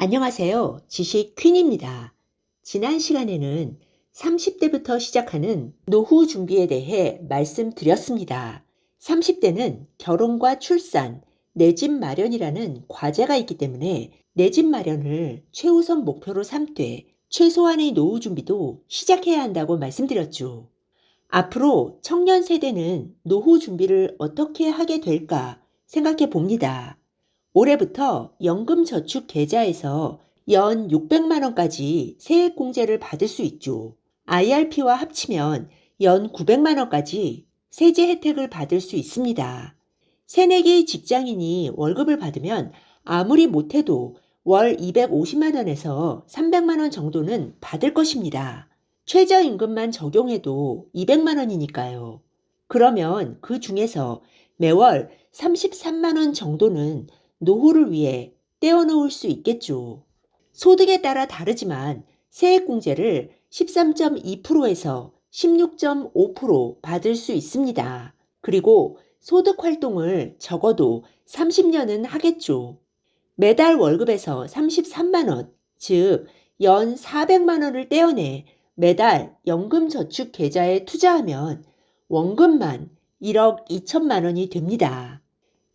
안녕하세요. 지식 퀸입니다. 지난 시간에는 30대부터 시작하는 노후 준비에 대해 말씀드렸습니다. 30대는 결혼과 출산, 내 집 마련이라는 과제가 있기 때문에 내 집 마련을 최우선 목표로 삼되 최소한의 노후 준비도 시작해야 한다고 말씀드렸죠. 앞으로 청년 세대는 노후 준비를 어떻게 하게 될까 생각해 봅니다. 올해부터 연금저축 계좌에서 연 600만 원까지 세액공제를 받을 수 있죠. IRP와 합치면 연 900만 원까지 세제 혜택을 받을 수 있습니다. 새내기 직장인이 월급을 받으면 아무리 못해도 월 250만 원에서 300만 원 정도는 받을 것입니다. 최저임금만 적용해도 200만 원이니까요. 그러면 그 중에서 매월 33만 원 정도는 노후를 위해 떼어놓을 수 있겠죠. 소득에 따라 다르지만 세액공제를 13.2%에서 16.5% 받을 수 있습니다. 그리고 소득 활동을 적어도 30년은 하겠죠. 매달 월급에서 33만원, 즉, 연 400만원을 떼어내 매달 연금 저축 계좌에 투자하면 원금만 1억 2천만원이 됩니다.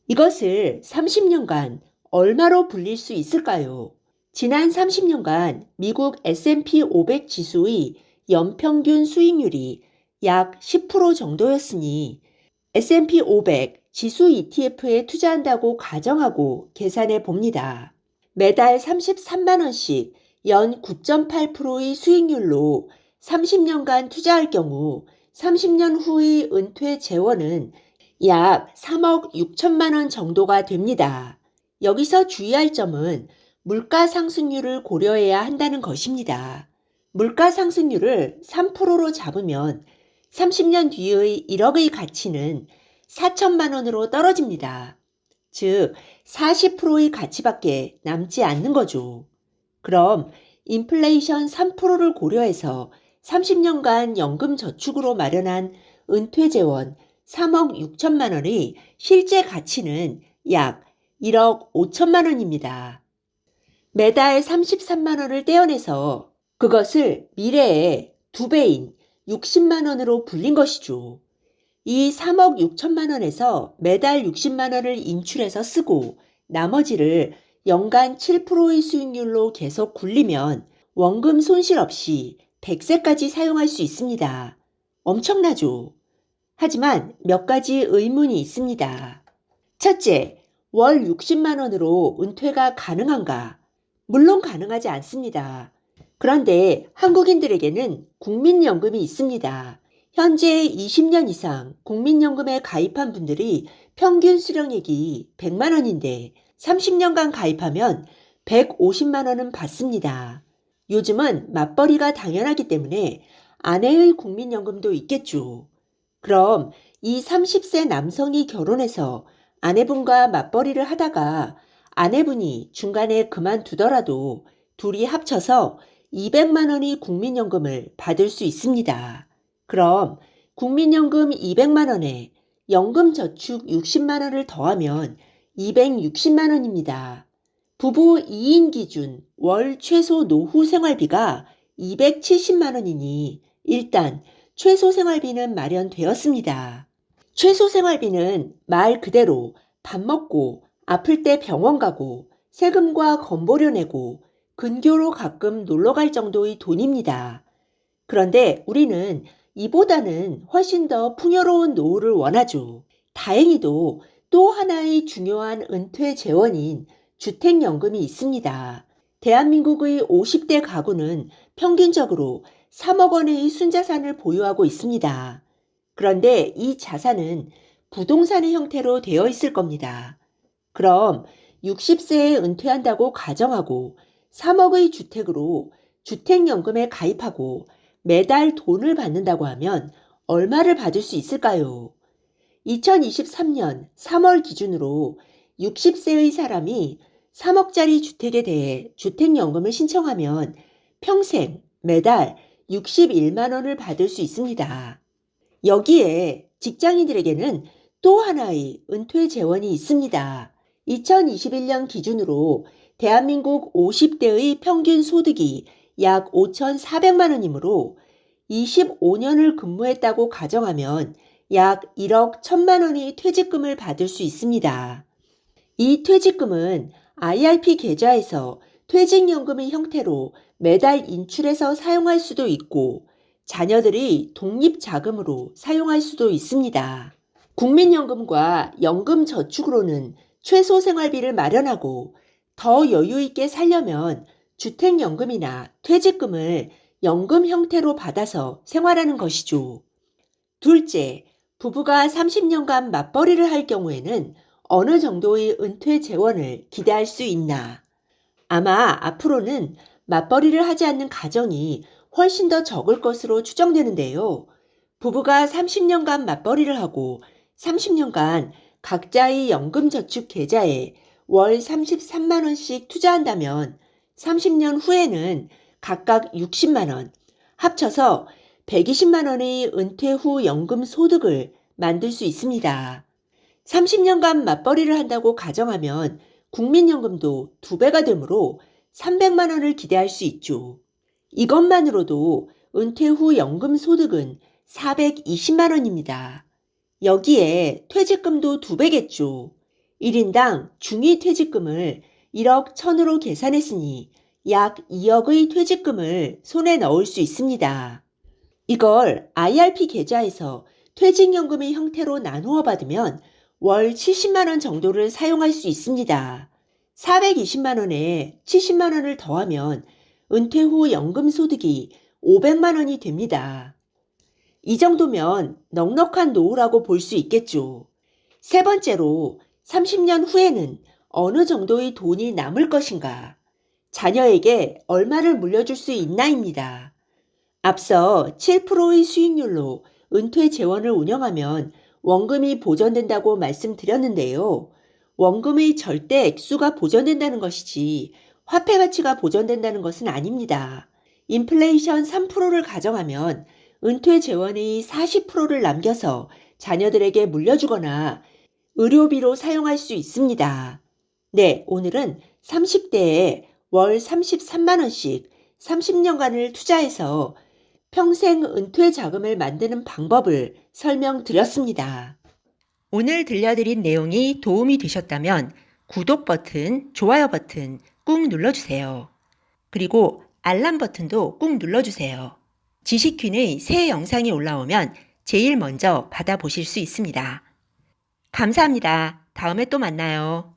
이것을 30년간 얼마로 불릴 수 있을까요? 지난 30년간 미국 S&P 500 지수의 연평균 수익률이 약 10% 정도였으니 S&P 500 지수 ETF에 투자한다고 가정하고 계산해 봅니다. 매달 33만원씩 연 9.8%의 수익률로 30년간 투자할 경우 30년 후의 은퇴 재원은 약 3억 6천만 원 정도가 됩니다. 여기서 주의할 점은 물가 상승률을 고려해야 한다는 것입니다. 물가 상승률을 3%로 잡으면 30년 뒤의 1억의 가치는 4천만 원으로 떨어집니다. 즉, 40%의 가치밖에 남지 않는 거죠. 그럼 인플레이션 3%를 고려해서 30년간 연금 저축으로 마련한 은퇴재원 3억 6천만 원의 실제 가치는 약 1억 5천만 원입니다. 매달 33만 원을 떼어내서 그것을 미래에 두 배인 60만 원으로 불린 것이죠. 이 3억 6천만 원에서 매달 60만 원을 인출해서 쓰고 나머지를 연간 7%의 수익률로 계속 굴리면 원금 손실 없이 100세까지 사용할 수 있습니다. 엄청나죠? 하지만 몇 가지 의문이 있습니다. 첫째, 월 60만 원으로 은퇴가 가능한가? 물론 가능하지 않습니다. 그런데 한국인들에게는 국민연금이 있습니다. 현재 20년 이상 국민연금에 가입한 분들이 평균 수령액이 100만 원인데 30년간 가입하면 150만 원은 받습니다. 요즘은 맞벌이가 당연하기 때문에 아내의 국민연금도 있겠죠. 그럼 이 30세 남성이 결혼해서 아내분과 맞벌이를 하다가 아내분이 중간에 그만두더라도 둘이 합쳐서 200만 원의 국민연금을 받을 수 있습니다. 그럼 국민연금 200만 원에 연금저축 60만 원을 더하면 260만 원입니다. 부부 2인 기준 월 최소 노후 생활비가 270만 원이니 일단 최소 생활비는 마련되었습니다. 최소 생활비는 말 그대로 밥 먹고 아플 때 병원 가고 세금과 건보료 내고 근교로 가끔 놀러 갈 정도의 돈입니다. 그런데 우리는 이보다는 훨씬 더 풍요로운 노후를 원하죠. 다행히도 또 하나의 중요한 은퇴 재원인 주택연금이 있습니다. 대한민국의 50대 가구는 평균적으로 3억 원의 순자산을 보유하고 있습니다. 그런데 이 자산은 부동산의 형태로 되어 있을 겁니다. 그럼 60세에 은퇴한다고 가정하고 3억의 주택으로 주택연금에 가입하고 매달 돈을 받는다고 하면 얼마를 받을 수 있을까요? 2023년 3월 기준으로 60세의 사람이 3억짜리 주택에 대해 주택연금을 신청하면 평생 매달 61만 원을 받을 수 있습니다. 여기에 직장인들에게는 또 하나의 은퇴 재원이 있습니다. 2021년 기준으로 대한민국 50대의 평균 소득이 약 5,400만 원이므로 25년을 근무했다고 가정하면 약 1억 1천만 원이 퇴직금을 받을 수 있습니다. 이 퇴직금은 IRP 계좌에서 퇴직연금의 형태로 매달 인출해서 사용할 수도 있고 자녀들이 독립자금으로 사용할 수도 있습니다. 국민연금과 연금저축으로는 최소 생활비를 마련하고 더 여유 있게 살려면 주택연금이나 퇴직금을 연금 형태로 받아서 생활하는 것이죠. 둘째, 부부가 30년간 맞벌이를 할 경우에는 어느 정도의 은퇴 재원을 기대할 수 있나? 아마 앞으로는 맞벌이를 하지 않는 가정이 훨씬 더 적을 것으로 추정되는데요. 부부가 30년간 맞벌이를 하고 30년간 각자의 연금저축 계좌에 월 33만원씩 투자한다면 30년 후에는 각각 60만원, 합쳐서 120만원의 은퇴 후 연금 소득을 만들 수 있습니다. 30년간 맞벌이를 한다고 가정하면 국민연금도 두 배가 되므로 300만 원을 기대할 수 있죠. 이것만으로도 은퇴 후 연금 소득은 420만 원입니다. 여기에 퇴직금도 두 배겠죠. 1인당 중위 퇴직금을 1억 1000으로 계산했으니 약 2억의 퇴직금을 손에 넣을 수 있습니다. 이걸 IRP 계좌에서 퇴직연금의 형태로 나누어 받으면 월 70만원 정도를 사용할 수 있습니다. 420만원에 70만원을 더하면 은퇴 후 연금 소득이 500만원이 됩니다. 이 정도면 넉넉한 노후라고 볼 수 있겠죠. 세 번째로 30년 후에는 어느 정도의 돈이 남을 것인가? 자녀에게 얼마를 물려줄 수 있나입니다. 앞서 7%의 수익률로 은퇴 재원을 운영하면 원금이 보전된다고 말씀드렸는데요. 원금의 절대 액수가 보전된다는 것이지 화폐 가치가 보전된다는 것은 아닙니다. 인플레이션 3%를 가정하면 은퇴 재원의 40%를 남겨서 자녀들에게 물려주거나 의료비로 사용할 수 있습니다. 네, 오늘은 30대에 월 33만원씩 30년간을 투자해서 평생 은퇴 자금을 만드는 방법을 설명드렸습니다. 오늘 들려드린 내용이 도움이 되셨다면 구독 버튼, 좋아요 버튼 꾹 눌러주세요. 그리고 알람 버튼도 꾹 눌러주세요. 지식퀸의 새 영상이 올라오면 제일 먼저 받아보실 수 있습니다. 감사합니다. 다음에 또 만나요.